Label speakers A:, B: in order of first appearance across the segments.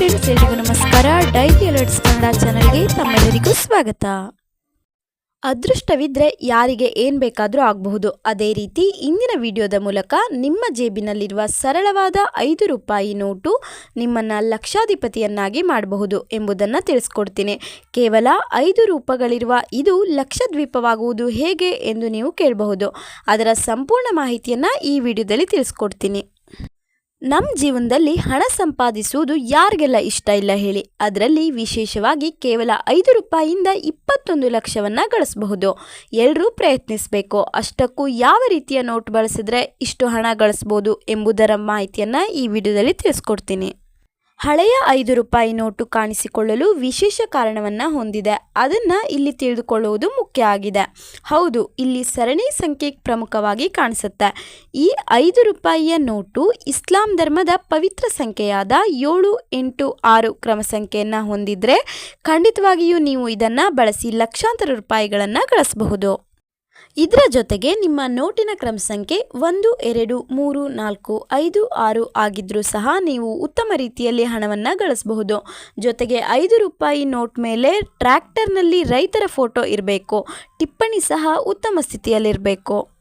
A: Friends ಎಲ್ರಿಗೂ ನಮಸ್ಕಾರ. Daily alerts Kannada ಚಾನಲ್ಗೆ ತಮ್ಮೆಲ್ಲರಿಗೂ ಸ್ವಾಗತ. ಅದೃಷ್ಟವಿದ್ರೆ ಯಾರಿಗೆ ಏನು ಬೇಕಾದರೂ ಆಗಬಹುದು. ಅದೇ ರೀತಿ ಇಂದಿನ ವಿಡಿಯೋದ ಮೂಲಕ ನಿಮ್ಮ ಜೇಬಿನಲ್ಲಿರುವ ಸರಳವಾದ ಐದು ರೂಪಾಯಿ ನೋಟು ನಿಮ್ಮನ್ನು ಲಕ್ಷಾಧಿಪತಿಯನ್ನಾಗಿ ಮಾಡಬಹುದು ಎಂಬುದನ್ನು ತಿಳಿಸ್ಕೊಡ್ತೀನಿ. ಕೇವಲ ಐದು ರೂಪಗಳಿರುವ ಇದು ಲಕ್ಷದ್ವೀಪವಾಗುವುದು ಹೇಗೆ ಎಂದು ನೀವು ಕೇಳಬಹುದು. ಅದರ ಸಂಪೂರ್ಣ ಮಾಹಿತಿಯನ್ನು ಈ ವಿಡಿಯೋದಲ್ಲಿ ತಿಳಿಸ್ಕೊಡ್ತೀನಿ. ನಮ್ಮ ಜೀವನದಲ್ಲಿ ಹಣ ಸಂಪಾದಿಸುವುದು ಯಾರಿಗೆಲ್ಲ ಇಷ್ಟ ಇಲ್ಲ ಹೇಳಿ. ಅದರಲ್ಲಿ ವಿಶೇಷವಾಗಿ ಕೇವಲ ಐದು ರೂಪಾಯಿಯಿಂದ ಇಪ್ಪತ್ತೊಂದು ಲಕ್ಷವನ್ನು ಗಳಿಸಬಹುದು. ಎಲ್ಲರೂ ಪ್ರಯತ್ನಿಸಬೇಕು. ಅಷ್ಟಕ್ಕೂ ಯಾವ ರೀತಿಯ ನೋಟ್ ಬಳಸಿದ್ರೆ ಇಷ್ಟು ಹಣ ಗಳಿಸ್ಬೋದು ಎಂಬುದರ ಮಾಹಿತಿಯನ್ನು ಈ ವಿಡಿಯೋದಲ್ಲಿ ತಿಳಿಸ್ಕೊಡ್ತೀನಿ. ಹಳೆಯ ಐದು ರೂಪಾಯಿ ನೋಟು ಕಾಣಿಸಿಕೊಳ್ಳಲು ವಿಶೇಷ ಕಾರಣವನ್ನು ಹೊಂದಿದೆ. ಅದನ್ನು ಇಲ್ಲಿ ತಿಳಿದುಕೊಳ್ಳುವುದು ಮುಖ್ಯ ಆಗಿದೆ. ಹೌದು, ಇಲ್ಲಿ ಸರಣಿ ಸಂಖ್ಯೆ ಪ್ರಮುಖವಾಗಿ ಕಾಣಿಸುತ್ತೆ. ಈ ಐದು ರೂಪಾಯಿಯ ನೋಟು ಇಸ್ಲಾಂ ಧರ್ಮದ ಪವಿತ್ರ ಸಂಖ್ಯೆಯಾದ ಏಳು ಎಂಟು ಆರು ಕ್ರಮ ಸಂಖ್ಯೆಯನ್ನು ಹೊಂದಿದ್ರೆ ಖಂಡಿತವಾಗಿಯೂ ನೀವು ಇದನ್ನು ಬಳಸಿ ಲಕ್ಷಾಂತರ ರೂಪಾಯಿಗಳನ್ನು ಗಳಿಸಬಹುದು. ಇದರ ಜೊತೆಗೆ ನಿಮ್ಮ ನೋಟಿನ ಕ್ರಮ ಸಂಖ್ಯೆ ಒಂದು, ಎರಡು, ಮೂರು, ನಾಲ್ಕು, ಐದು, ಆರು ಆಗಿದ್ರೂ ಸಹ ನೀವು ಉತ್ತಮ ರೀತಿಯಲ್ಲಿ ಹಣವನ್ನು ಗಳಿಸಬಹುದು. ಜೊತೆಗೆ ಐದು ರೂಪಾಯಿ ನೋಟ್ ಮೇಲೆ ಟ್ರ್ಯಾಕ್ಟರ್ನಲ್ಲಿ ರೈತರ ಫೋಟೋ ಇರಬೇಕು. ಟಿಪ್ಪಣಿ ಸಹ ಉತ್ತಮ ಸ್ಥಿತಿಯಲ್ಲಿರಬೇಕು.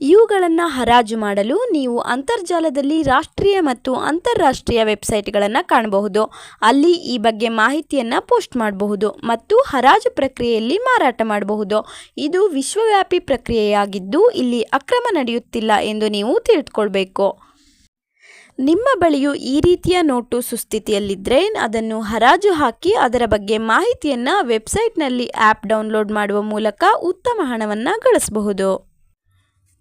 A: ಇವುಗಳನ್ನು ಹರಾಜು ಮಾಡಲು ನೀವು ಅಂತರ್ಜಾಲದಲ್ಲಿ ರಾಷ್ಟ್ರೀಯ ಮತ್ತು ಅಂತಾರಾಷ್ಟ್ರೀಯ ವೆಬ್ಸೈಟ್ಗಳನ್ನು ಕಾಣಬಹುದು. ಅಲ್ಲಿ ಈ ಬಗ್ಗೆ ಮಾಹಿತಿಯನ್ನು ಪೋಸ್ಟ್ ಮಾಡಬಹುದು ಮತ್ತು ಹರಾಜು ಪ್ರಕ್ರಿಯೆಯಲ್ಲಿ ಮಾರಾಟ ಮಾಡಬಹುದು. ಇದು ವಿಶ್ವವ್ಯಾಪಿ ಪ್ರಕ್ರಿಯೆಯಾಗಿದ್ದು ಇಲ್ಲಿ ಅಕ್ರಮ ನಡೆಯುತ್ತಿಲ್ಲ ಎಂದು ನೀವು ತಿಳಿದುಕೊಳ್ಬೇಕು. ನಿಮ್ಮ ಬಳಿಯು ಈ ರೀತಿಯ ನೋಟು ಸುಸ್ಥಿತಿಯಲ್ಲಿದ್ದರೆ ಅದನ್ನು ಹರಾಜು ಹಾಕಿ ಅದರ ಬಗ್ಗೆ ಮಾಹಿತಿಯನ್ನು ವೆಬ್ಸೈಟ್ನಲ್ಲಿ ಆ್ಯಪ್ ಡೌನ್ಲೋಡ್ ಮಾಡುವ ಮೂಲಕ ಉತ್ತಮ ಹಣವನ್ನು ಗಳಿಸಬಹುದು.